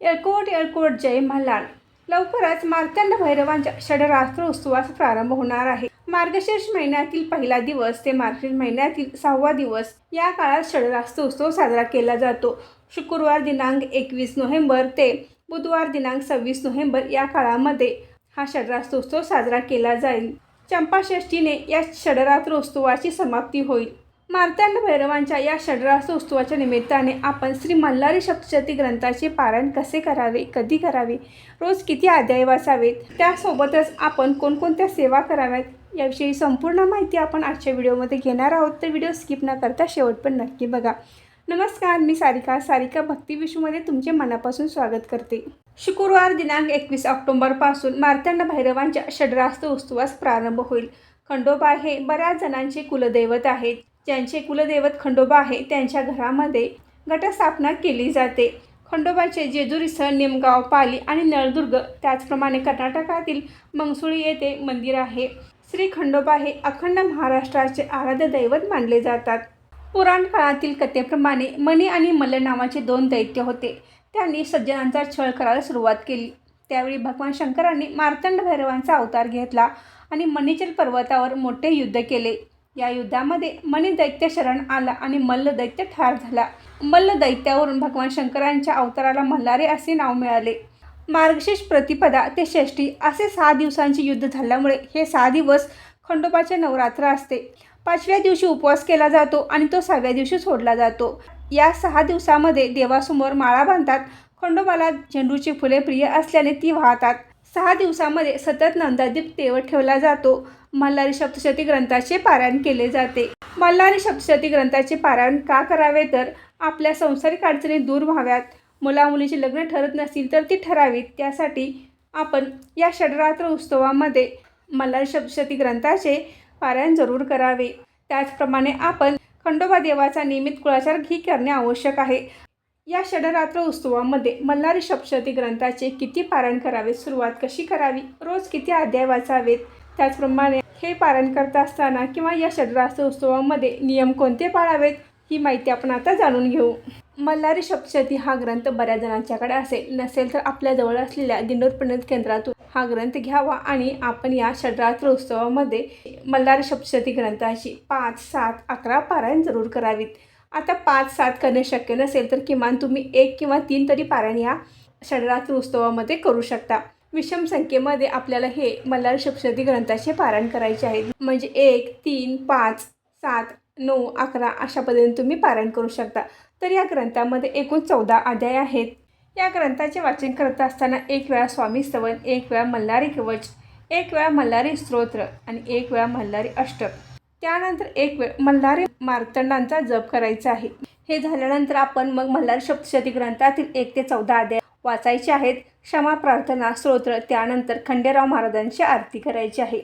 एळकोट एळकोट जय मल्हार. लवकरच मार्तंड भैरवांच्या षडरात्र उत्सवाचा प्रारंभ होणार आहे. मार्गशीर्ष महिन्यातील पहिला दिवस ते मार्गशीर्ष महिन्यातील सहावा दिवस या काळात षडरास्त्र उत्सव साजरा केला जातो. शुक्रवार दिनांक एकवीस नोव्हेंबर ते बुधवार दिनांक सव्वीस नोव्हेंबर या काळामध्ये हा षडरात्र उत्सव साजरा केला जाईल. चंपाषष्ठीने या षडरात्र उत्सवाची समाप्ती होईल. मार्तंड भैरवांच्या या षडरात्र उत्सवाच्या निमित्ताने आपण श्री मल्हारी सप्तशती ग्रंथाचे पारायण कसे करावे कधी करावे रोज किती अध्याय वाचावेत त्यासोबतच आपण कोणकोणत्या सेवा कराव्यात याविषयी संपूर्ण माहिती आपण आजच्या व्हिडिओमध्ये घेणार आहोत. तर व्हिडिओ स्किप न करता शेवट पण नक्की बघा. नमस्कार मी सारिका. सारिका भक्ती विश्वमध्ये तुमचे मनापासून स्वागत करते. शुक्रवार दिनांक एकवीस ऑक्टोबरपासून मार्तंड भैरवांच्या षड्रास्त उत्सवास प्रारंभ होईल. खंडोबा हे बऱ्याच जणांचे कुलदैवत आहेत. ज्यांचे कुलदैवत खंडोबा आहे त्यांच्या घरामध्ये घटस्थापना केली जाते. खंडोबाचे जेजुरीसह निमगाव पाली आणि नळदुर्ग त्याचप्रमाणे कर्नाटकातील मंगसुळी येथे मंदिर आहे. श्री खंडोबा हे अखंड महाराष्ट्राचे आराध्य दैवत मानले जातात. पुराण काळातील कथेप्रमाणे मणी आणि मल्ल नावाचे दोन दैत्य होते. त्यांनी सज्जनांचा छळ करायला सुरुवात केली. त्यावेळी भगवान शंकरांनी मार्तंड भैरवांचा अवतार घेतला आणि मणिचल पर्वतावर मोठे युद्ध केले. या युद्धामध्ये मणी दैत्य शरण आला आणि मल्ल दैत्य ठार झाला. मल्ल दैत्यावरून भगवान शंकरांच्या अवताराला मल्हारे असे नाव मिळाले. मार्गशीर्ष प्रतिपदा ते षष्ठी असे सहा दिवसांचे युद्ध झाल्यामुळे हे सहा दिवस खंडोबाचे नवरात्र असते. पाचव्या दिवशी उपवास केला जातो आणि तो सहाव्या दिवशी सोडला जातो. या सहा दिवसामध्ये देवासमोर माळा बांधतात. खंडोबाला झेंडूची फुले प्रिय असल्याने ती वाहतात. सहा दिवसामध्ये सतत नंदादीप तेवत ठेवला जातो. मल्हारी सप्तशती ग्रंथाचे पारायण केले जाते. मल्हारी सप्तशती ग्रंथाचे पारायण का करावे तर? आपल्या संसारिक अडचणी दूर व्हाव्यात. मुलामुलीचे लग्न ठरत नसतील तर ती ठरावीत. त्यासाठी आपण या षडरात्र उत्सवामध्ये मल्हारी सप्तशती ग्रंथाचे पारायण जरूर करावे. त्याचप्रमाणे आपण खंडोबा देवाचा नियमित कुळाचार घी करणे आवश्यक आहे. या षडरात्र उत्सवामध्ये मल्हारी सप्तशती ग्रंथाचे किती पारायण करावे सुरुवात कशी करावी रोज किती अध्याय वाचावेत त्याचप्रमाणे हे पारायण करत असताना किंवा या षडरात्र उत्सवामध्ये नियम कोणते पाळावेत ही माहिती आपण आता जाणून घेऊ. मल्हारी सप्तशती हा ग्रंथ बऱ्याच जणांच्याकडे असेल. नसेल तर आपल्याजवळ असलेल्या दिंडोर केंद्रातून हा ग्रंथ घ्यावा आणि आपण या षडरात्र उत्सवामध्ये मल्हारी सप्तशती ग्रंथाची पाच सात अकरा पारायण जरूर करावीत. आता पाच सात करणे शक्य नसेल तर किमान तुम्ही एक किंवा तीन तरी पारायण या षडरात्र उत्सवामध्ये करू शकता. विषम संख्येमध्ये आपल्याला हे मल्हारी सप्तशती ग्रंथाचे पारायण करायचे आहे. म्हणजे एक तीन पाच सात नऊ अकरा अशा पद्धतीने तुम्ही पारायण करू शकता. तर या ग्रंथामध्ये एकूण चौदा अध्याय आहेत. या ग्रंथाचे वाचन करत असताना एक वेळा स्वामी स्तवन एक वेळा मल्हारी कवच एक वेळा मल्हारी स्तोत्र आणि एक वेळा मल्हारी अष्टक. त्यानंतर एक वेळ मल्हारी मार्तंडांचा जप करायचा आहे. हे झाल्यानंतर आपण मग मल्हारी सप्तशती ग्रंथातील एक ते चौदा अध्याय वाचायचे आहेत. क्षमा प्रार्थना स्तोत्र त्यानंतर खंडेराव महाराजांची आरती करायची आहे.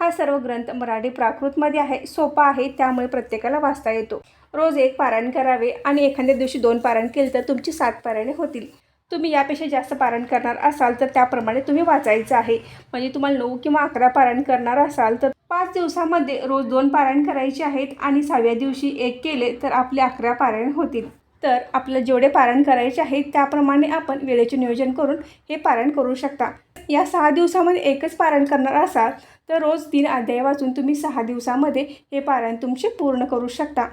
हा सर्व ग्रंथ मराठी प्राकृतमध्ये आहे. सोपा आहे त्यामुळे प्रत्येकाला वाचता येतो. रोज एक पारायण करावे आणि एखाद्या दिवशी दोन पारायण केले तर तुमची सात पारायणे होतील. तुम्ही यापेक्षा जास्त पारायण करणार असाल तर त्याप्रमाणे तुम्ही वाचायचं आहे. म्हणजे तुम्हाला नऊ किंवा अकरा पारायण करणार असाल तर पाच दिवसामध्ये रोज दोन पारायण करायचे आहेत आणि सहाव्या दिवशी एक केले तर आपले अकरा पारायण होतील. तर आपलं जेवढे पारायण करायचे आहेत त्याप्रमाणे आपण वेळेचे नियोजन करून हे पारायण करू शकता. या सहा दिवसामध्ये एकच पारायण करणार असाल तर रोज तीन अध्याय वाचून तुम्ही सहा दिवसामध्ये हे पारायण तुमचे पूर्ण करू शकता.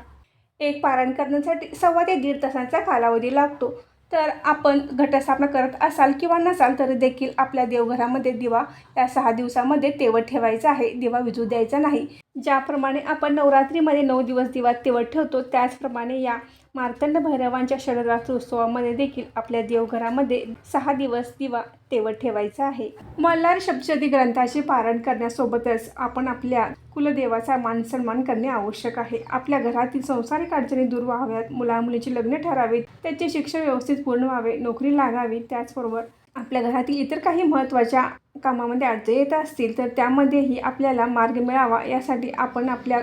एक पारायण करण्यासाठी सव्वा ते दीड तासांचा कालावधी लागतो. तर आपण घटस्थापना करत असाल किंवा नसाल तरी देखील आपल्या देवघरामध्ये दिवा या सहा दिवसामध्ये तेवत ठेवायचा आहे. दिवा विजू द्यायचा नाही. ज्याप्रमाणे आपण नवरात्रीमध्ये नऊ दिवस दिवा तेवत ठेवतो त्याचप्रमाणे या मार्तंड भैरवांच्या षडरात्र उत्सवामध्ये देखील आपल्या देवघरामध्ये सहा दिवस दिवा तेवत ठेवायचा आहे. मल्हार सप्तशती ग्रंथाचे पारण करण्यासोबतच आपण आपल्या कुलदेवाचा मान सन्मान करणे आवश्यक आहे. आपल्या घरातील संसारिक अडचणी दूर व्हाव्यात मुलामुलीची लग्न ठरावीत त्याचे शिक्षण व्यवस्थित पूर्ण व्हावे नोकरी लागावी त्याचबरोबर आपल्या घरातील इतर काही महत्त्वाच्या कामामध्ये अडचणी येत असतील तर त्यामध्येही आपल्याला मार्ग मिळावा. यासाठी आपण आपल्या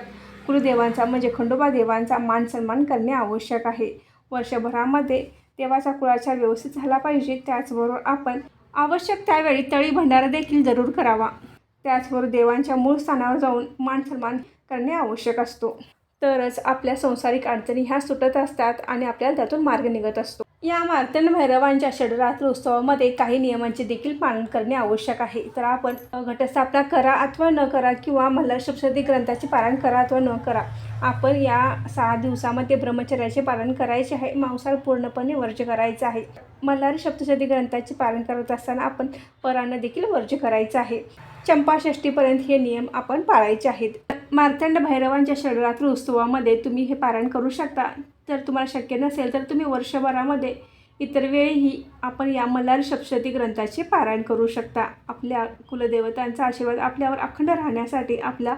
कुलदेवांचा म्हणजे खंडोबा देवांचा मान सन्मान करणे आवश्यक आहे. वर्षभरामध्ये देवाचा कुळाचार व्यवस्थित झाला पाहिजे. त्याचबरोबर आपण आवश्यक त्यावेळी तळी भंडारा देखील जरूर करावा. त्याचबरोबर देवांच्या मूळ स्थानावर जाऊन मान सन्मान करणे आवश्यक असतो. तरच आपल्या संसारिक अडचणी ह्या सुटत असतात आणि आपल्याला त्यातून मार्ग निघत असतो. या मार्तंड भैरवांच्या षडरात्र उत्सवामध्ये काही नियमांचे देखील पालन करणे आवश्यक आहे. तर आपण घटस्थापना करा अथवा न करा किंवा मल्हार सप्तशती ग्रंथाचे पालन करा अथवा न करा आपण या सहा दिवसामध्ये ब्रह्मचर्याचे पालन करायचे आहे. मांसाहार पूर्णपणे वर्ज करायचं आहे. मल्हारी सप्तशती ग्रंथाचे पालन करत असताना आपण परानं देखील वर्ज करायचं आहे. चंपाषष्टीपर्यंत हे नियम आपण पाळायचे आहेत. मार्तंड भैरवांच्या षडरात्र उत्सवामध्ये तुम्ही हे पारण करू शकता. जर तुम्हाला शक्य नसेल तर तुम्ही वर्षभरामध्ये इतर वेळीही आपण या मल्हार सप्तशती ग्रंथाचे पारायण करू शकता. आपल्या कुलदेवतांचा आशीर्वाद आपल्यावर अखंड राहण्यासाठी आपला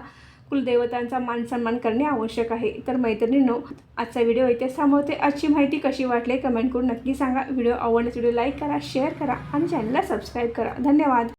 कुलदेवतांचा मान सन्मान करणे आवश्यक आहे. तर मैत्रिणींनो आजचा व्हिडिओ इथे थांबवते. आजची माहिती कशी वाटली कमेंट करून नक्की सांगा. व्हिडिओ आवडल्यास व्हिडिओ लाईक करा शेअर करा आणि चॅनलला सबस्क्राईब करा. धन्यवाद.